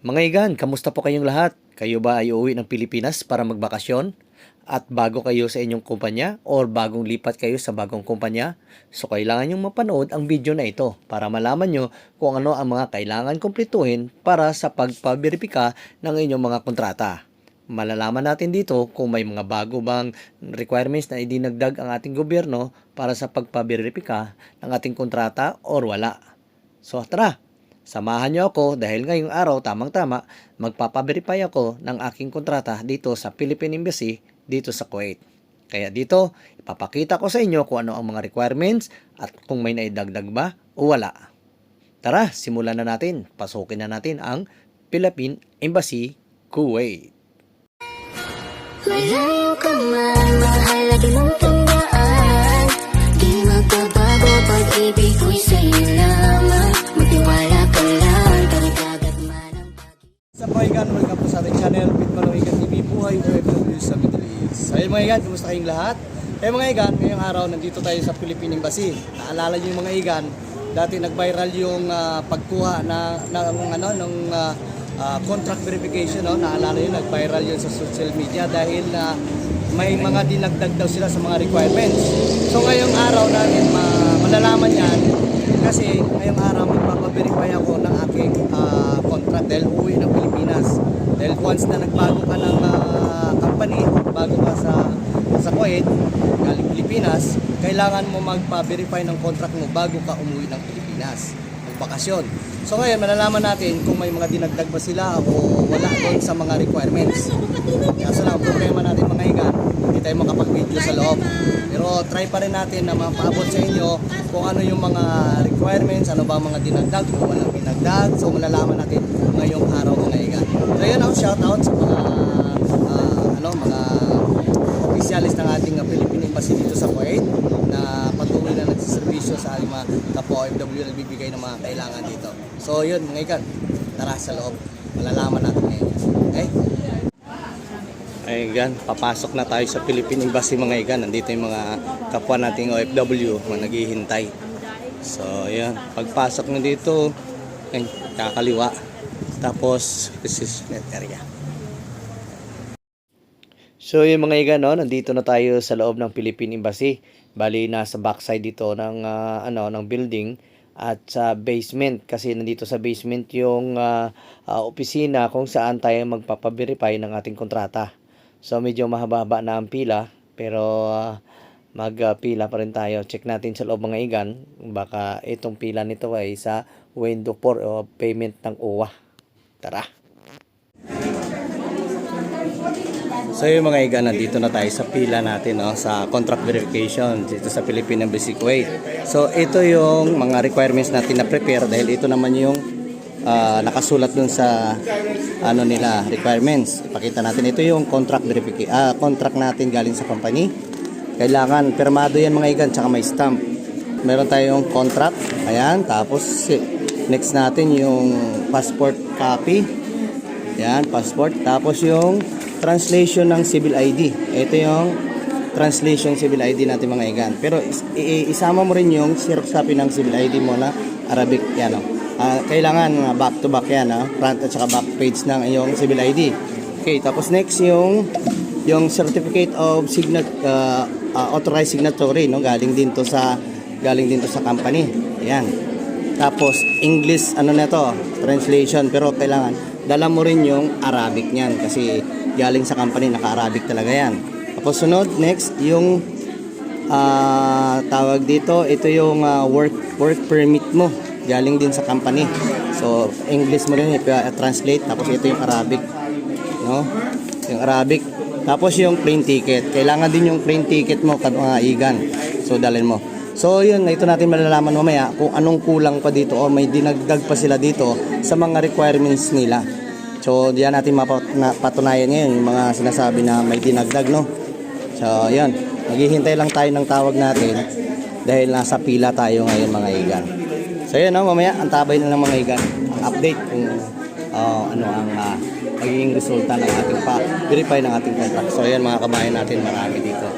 Mga igan, kamusta po kayong lahat? Kayo ba ay uuwi ng Pilipinas para magbakasyon? At bago kayo sa inyong kumpanya or bagong lipat kayo sa bagong kumpanya? So kailangan nyo mapanood ang video na ito para malaman nyo kung ano ang mga kailangan kumpletuhin para sa pagpaberipika ng inyong mga kontrata. Malalaman natin dito kung may mga bago bang requirements na idinagdag ang ating gobyerno para sa pagpaberipika ng ating kontrata or wala. So tara, Samahan niyo ako dahil ngayong araw tamang-tama magpapaverify ako ng aking kontrata dito sa Philippine Embassy dito sa Kuwait. Kaya dito, ipapakita ko sa inyo kung ano ang mga requirements at kung may naidagdag ba o wala. Tara, simulan na natin. Pasukin na natin ang Philippine Embassy Kuwait. Malayo ka man, mahalaga mong tandaan Di magbabago, pag-ibig ko'y sa'yo lamang Magtiwala Sa mga igan, welcome po sa ating channel, Pit Maloigan TV, Buhay OFW sa Middle East. So ayun mga igan, kumusta kayong lahat? Eh mga igan, ngayong araw, nandito tayo sa Philippine Embassy. Naalala niyo mga igan, dati nag-viral yung ah, pagkuha na, ng, ano, ng ah, ah, contract verification, no? naalala yun, nag-viral yun sa social media dahil na may mga dinagdag daw sila sa mga requirements. So ngayong araw natin ma- malalaman yan kasi ngayong araw magpapaverify ako ng aking ah, contract dahil. Dahil once na nagbago ka ng ah, company, bago ka sa sa Kuwait, galing Pilipinas, kailangan mo magpa-verify ng contract mo bago ka umuwi ng Pilipinas. Magbakasyon. So ngayon, malalaman natin kung may mga dinagdag ba sila o wala doon sa mga requirements. Kaso lang, ang problema natin mga higan, hindi tayo makapag-video sa loob. Pero try pa rin natin na mapaabot sa inyo kung ano yung mga requirements, ano ba mga dinagdag, kung walang dinagdag. So malalaman natin ngayong araw mga higan. So yun ang shoutout sa mga ah, ano, mga opisyalis ng ating uh, Philippine Embassy dito sa Kuwait na patuloy na nagsiservisyo sa ating mga kapwa OFW na nagbibigay ng mga kailangan dito. So yun mga ikan, tara sa loob. Malalaman natin ngayon. Okay? Ayan, papasok na tayo sa Philippine Embassy mga igan. Nandito yung mga kapwa nating OFW na naghihintay. So, ayan. Pagpasok na dito, ay, kakaliwa. Tapos, this is net area. So yung mga iga no, nandito na tayo sa loob ng Philippine Embassy. Bali nasa backside dito ng ah, ano ng building at sa basement kasi nandito sa basement yung ah, ah, opisina kung saan tayo magpapaverify ng ating kontrata. So medyo mahaba-haba na ang pila pero ah, magpila pa rin tayo. Check natin sa loob mga igan baka itong pila nito ay sa window for o payment ng uwa. Tara. So yung mga iga, nandito na tayo sa pila natin no, sa contract verification dito sa Philippine Embassy Kuwait. So ito yung mga requirements natin na prepare dahil ito naman yung ah, nakasulat dun sa ano nila requirements. Ipakita natin ito yung contract verification ah, contract natin galing sa company. Kailangan pirmado yan mga igan tsaka may stamp. Meron tayong contract. Ayan, tapos next natin yung passport copy. Yan, passport. Tapos yung translation ng civil ID. Ito yung translation civil ID natin mga igan. Pero is- isama mo rin yung xerox copy ng civil ID mo na Arabic yan. Oh. Ah, kailangan uh, back to back yan, ah, front at saka back page ng iyong civil ID. Okay, tapos next yung yung certificate of signa, uh, uh, authorized signatory no galing din to sa galing din to sa company. Ayan. Tapos English ano na to, translation pero kailangan dala mo rin yung Arabic niyan kasi galing sa company naka-Arabic talaga yan. Tapos sunod next yung ah, tawag dito ito yung ah, work work permit mo galing din sa company. So English mo rin i-translate tapos ito yung Arabic no? Yung Arabic. Tapos yung plane ticket. Kailangan din yung plane ticket mo mga igan. So dalhin mo. So yun, ito natin malalaman mamaya kung anong kulang pa dito o may dinagdag pa sila dito sa mga requirements nila. So diyan natin mapatunayan ngayon yung mga sinasabi na may dinagdag no. So yun, maghihintay lang tayo ng tawag natin dahil nasa pila tayo ngayon mga igan. So yun no, mamaya ang tabay na ng mga igan. Update kung uh, ano ang uh, magiging resulta ng ating pa-verify ng ating contract. So ayan mga kabayan natin, marami dito.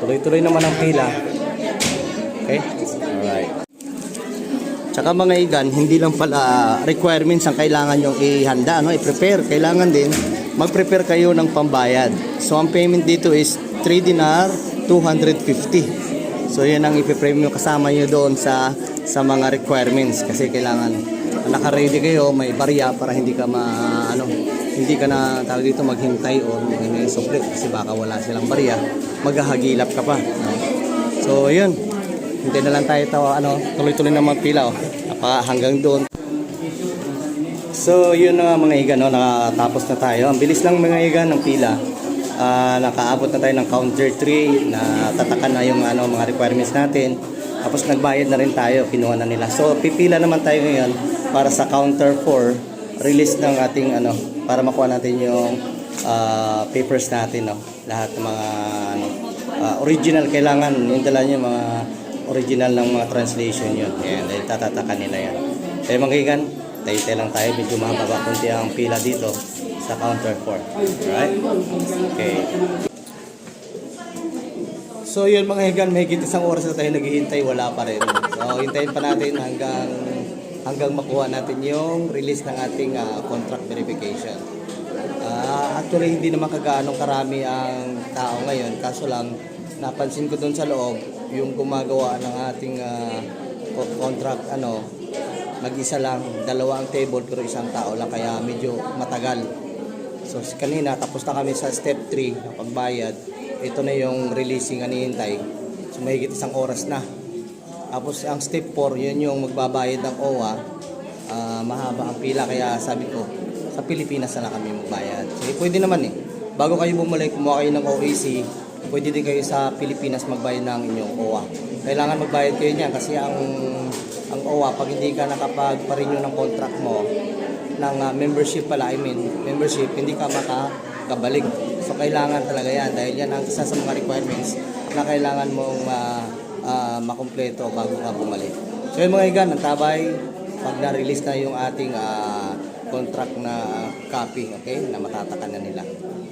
Tuloy-tuloy naman ang pila. Okay? Alright. Tsaka mga igan, hindi lang pala requirements ang kailangan yung ihanda, no? i-prepare. Kailangan din mag-prepare kayo ng pambayad. So ang payment dito is 3 dinar 250. So yan ang ipiprame nyo kasama nyo doon sa sa mga requirements kasi kailangan naka-ready kayo, may barya para hindi ka ma ano, hindi ka na tawag dito maghintay o may suplit kasi baka wala silang barya, maghahagilap ka pa. No? So yun, hindi na lang tayo tawa, ano, tuloy-tuloy na pila oh. Napa, hanggang doon. So yun na mga iga, no? nakatapos na tayo. Ang bilis lang mga iga ng pila. Ah, nakaabot na tayo ng counter 3 na tatakan na yung ano, mga requirements natin. Tapos nagbayad na rin tayo, kinuha na nila. So pipila naman tayo ngayon para sa counter 4 release ng ating ano para makuha natin yung ah, papers natin no. Lahat ng mga ano ah, original kailangan yung dala niyo mga original ng mga translation yun. Yan, dahil tatatakan nila yan. Kaya mga kaigan, tayo lang tayo, medyo mahaba kunti ang pila dito sa counter 4. Alright? Okay. So yun mga higan, may isang oras na tayo naghihintay, wala pa rin. So hintayin pa natin hanggang hanggang makuha natin yung release ng ating ah, contract verification. Ah, actually hindi naman kagaanong karami ang tao ngayon, kaso lang napansin ko doon sa loob yung gumagawa ng ating co- contract ano nag-isa lang, dalawa ang table pero isang tao lang kaya medyo matagal. So kanina tapos na kami sa step 3 ng pagbayad. Ito na yung releasing anihintay. So mahigit isang oras na. Tapos ang step 4, yun yung magbabayad ng OWA. Ah, mahaba ang pila kaya sabi ko sa Pilipinas na lang kami magbayad. So eh, pwede naman eh. Bago kayo bumalik, kumuha kayo ng OAC, pwede din kayo sa Pilipinas magbayad ng inyong OWA. Kailangan magbayad kayo niyan kasi ang ang OWA pag hindi ka nakapag-renew ng contract mo ng ah, membership pala, I mean, membership, hindi ka makakabalik. So, kailangan talaga yan dahil yan ang isa sa mga requirements na kailangan mong ma, ah, makumpleto bago ka bumalik. So, yung mga igan, ang tabay, pag na-release na yung ating ah, contract na copy, okay, na matatakan na nila.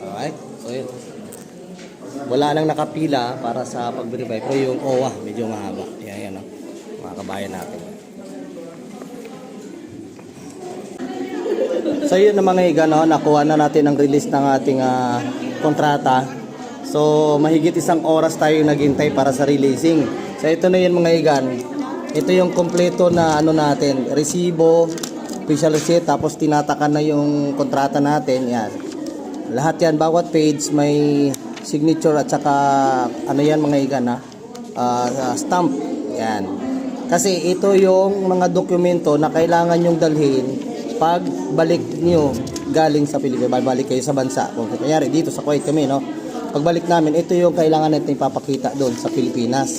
Alright? So, yun. Wala nang nakapila para sa pag-verify, pero yung OWA, medyo mahaba. Yan, yan, no? mga kabayan natin. So yun na mga higa, no? nakuha na natin ang release ng ating ah, kontrata. So mahigit isang oras tayo naghintay para sa releasing. So ito na yun mga higan. Ito yung kompleto na ano natin, resibo, official receipt, tapos tinatakan na yung kontrata natin. Yan. Lahat yan, bawat page may signature at saka ano yan mga higan ha? Ah, stamp. Yan. Kasi ito yung mga dokumento na kailangan yung dalhin pag balik nyo galing sa Pilipinas, babalik kayo sa bansa. Kung kanyari dito sa Kuwait kami, no? Pagbalik namin, ito yung kailangan natin ipapakita doon sa Pilipinas.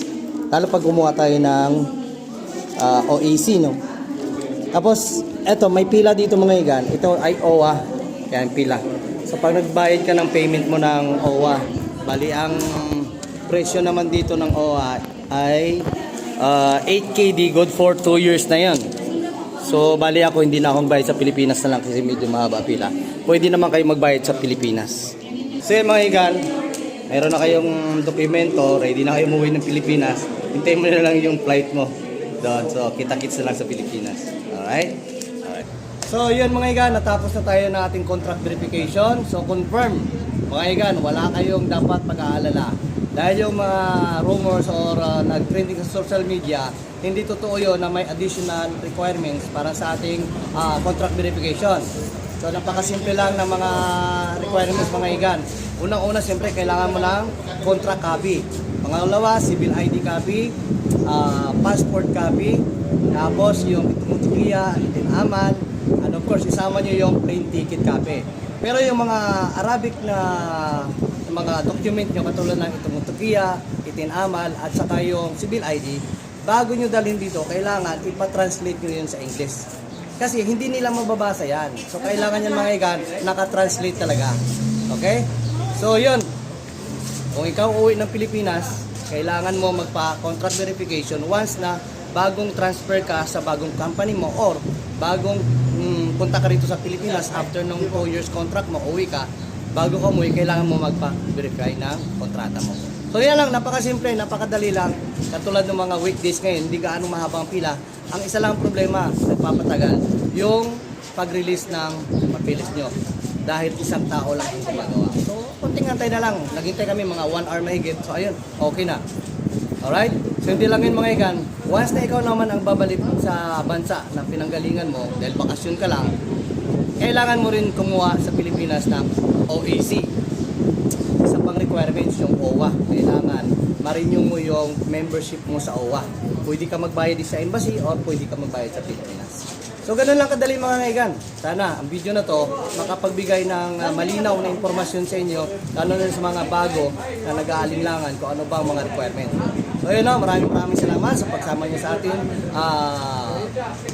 Lalo pag kumuha tayo ng ah, OAC, no? Tapos, eto, may pila dito mga igan. Ito ay OWA. Yan, pila. So, pag nagbayad ka ng payment mo ng OWA, bali ang presyo naman dito ng OWA ay ah, 8KD good for 2 years na yon. So, bali ako, hindi na akong bayad sa Pilipinas na lang kasi medyo mahaba pila. Pwede naman kayo magbayad sa Pilipinas. So, yun mga igan, meron na kayong dokumento, ready na kayo umuwi ng Pilipinas. Hintayin mo na lang yung flight mo doon. So, kita-kits na lang sa Pilipinas. Alright? Alright. So, yun mga igan, natapos na tayo ng ating contract verification. So, confirm. Mga igan, wala kayong dapat pag-aalala. Dahil yung mga rumors or uh, nag-trending sa social media, hindi totoo yun na may additional requirements para sa ating ah, contract verification. So napakasimple lang ng mga requirements mga igan. Unang-una siyempre kailangan mo ng contract copy. Pangalawa, civil ID copy, ah, passport copy, tapos yung itumutukiya, itinaman, and of course isama nyo yung plane ticket copy. Pero yung mga Arabic na mga document nyo katulad ng itumutukiya, itinamal, at saka yung civil ID, bago nyo dalhin dito, kailangan ipa-translate nyo yun sa English. Kasi hindi nila mababasa yan. So, kailangan yan mga igan, naka-translate talaga. Okay? So, yun. Kung ikaw uwi ng Pilipinas, kailangan mo magpa-contract verification once na bagong transfer ka sa bagong company mo or bagong punta ka rito sa Pilipinas after nung 2 years contract mo, uwi ka, bago ka umuwi, kailangan mo magpa-verify ng kontrata mo. So yan lang, napakasimple, napakadali lang. Katulad ng mga weekdays ngayon, hindi gaano mahaba ang pila. Ang isa lang problema, nagpapatagal, yung pag-release ng papilis nyo. Dahil isang tao lang ang gumagawa. So, konting antay na lang. Naghintay kami mga 1 hour mahigit. So, ayun, okay na. Alright? So, hindi lang yun mga ikan. Once na ikaw naman ang babalik sa bansa na pinanggalingan mo, dahil bakasyon ka lang, kailangan mo rin kumuha sa Pilipinas ng OAC isa pang requirements yung OWA. Kailangan ma-renew mo yung membership mo sa OWA. Pwede ka magbayad sa embassy or pwede ka magbayad sa Pilipinas. So ganun lang kadali mga kaigan. Sana ang video na to makapagbigay ng uh, malinaw na impormasyon sa inyo lalo na sa mga bago na nag-aalinlangan kung ano ba ang mga requirement. So yun na, maraming maraming salamat sa pagsama niyo sa atin ah,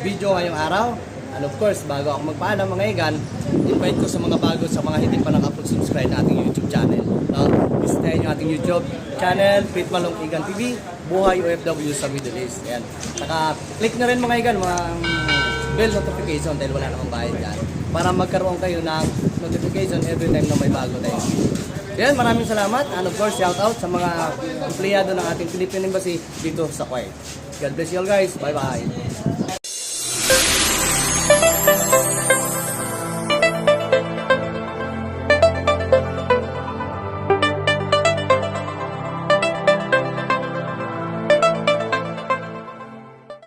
video ngayong araw. And of course, bago ako magpaalam mga igan, invite ko sa mga bago sa mga hindi pa nakapag-subscribe na ating YouTube channel. No? Visitahin nyo ating YouTube channel, Pit Malong Igan TV, Buhay OFW sa Middle East. Ayan. Saka click na rin mga igan, mga um, bell notification dahil wala namang bayad dyan. Para magkaroon kayo ng notification every time na may bago tayo. Yan, maraming salamat. And of course, shout out sa mga empleyado ng ating Philippine Embassy dito sa Kuwait. God bless you all guys. Bye-bye.